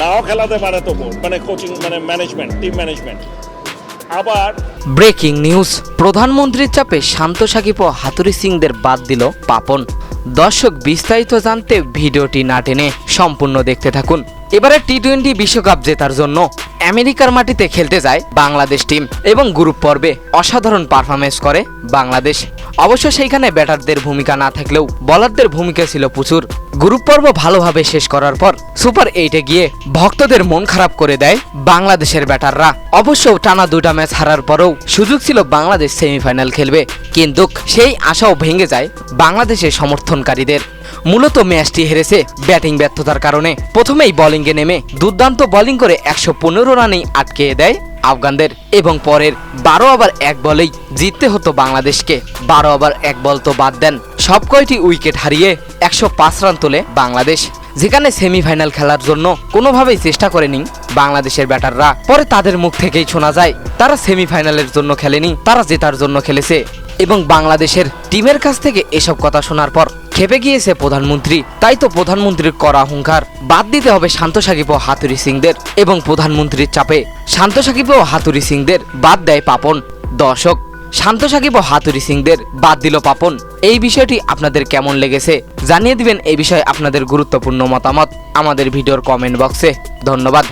নাও খেলাতে পারে তো বোর্ড মানে কোচিং মানে ম্যানেজমেন্ট টিম ম্যানেজমেন্ট আবার ব্রেকিং নিউজ, প্রধানমন্ত্রীর চাপে শান্ত সাকিব ও হাতুরি সিংদের বাদ দিল পাপন। দর্শক বিস্তারিত জানতে ভিডিওটি না টেনে সম্পূর্ণ দেখতে থাকুন। এবারে টি টোয়েন্টি বিশ্বকাপ জেতার জন্য আমেরিকার মাটিতে খেলতে যায় বাংলাদেশ টিম এবং গ্রুপ পর্বে অসাধারণ পারফরমেন্স করে বাংলাদেশ। অবশ্য সেইখানে ব্যাটারদের ভূমিকা না থাকলেও বলারদের ভূমিকা ছিল প্রচুর। গ্রুপ পর্ব ভালোভাবে শেষ করার পর সুপার এইটে গিয়ে ভক্তদের মন খারাপ করে দেয় বাংলাদেশের ব্যাটাররা। অবশ্য টানা দুটা ম্যাচ হারার পরেও সুযোগ ছিল বাংলাদেশ সেমিফাইনাল খেলবে, কিন্তু সেই আশাও ভেঙে যায় বাংলাদেশের সমর্থনকারীদের। মূলত ম্যাচটি হেরেছে ব্যাটিং ব্যর্থতার কারণে। প্রথমেই বোলিংয়ে নেমে দুর্দান্ত বোলিং করে একশো পনেরো রানেই আটকে দেয় আফগানদের এবং পরের বারো ওভার এক বলেই জিততে হতো বাংলাদেশকে। বারো ওভার এক বল তো বাদ দেন। সব কয়টি উইকেট হারিয়ে একশো পাঁচ রান তোলে বাংলাদেশ। যেখানে সেমিফাইনাল খেলার জন্য কোনোভাবেই চেষ্টা করেনি বাংলাদেশের ব্যাটাররা। পরে তাদের মুখ থেকেই শোনা যায়, তারা সেমিফাইনালের জন্য খেলেনি, তারা জেতার জন্য খেলেছে। এবং বাংলাদেশের টিমের কাছ থেকে এসব কথা শোনার পর খেপে গিয়েছে প্রধানমন্ত্রী। তাই তো প্রধানমন্ত্রীর করা হুঙ্কার। বাদ দিতে হবে শান্ত সাকিব ও হাতুরি সিংদের এবং প্রধানমন্ত্রীর চাপে শান্ত সাকিব ও হাতুরি সিংদের বাদ দেয় পাপন। দর্শক শান্ত সাকিব ও হাতুরি সিংদের বাদ দিল পাপন। এই বিষয়টি আপনাদের কেমন লেগেছে জানিয়ে দিবেন। এই বিষয়ে আপনাদের গুরুত্বপূর্ণ মতামত আমাদের ভিডিওর কমেন্ট বক্সে। ধন্যবাদ।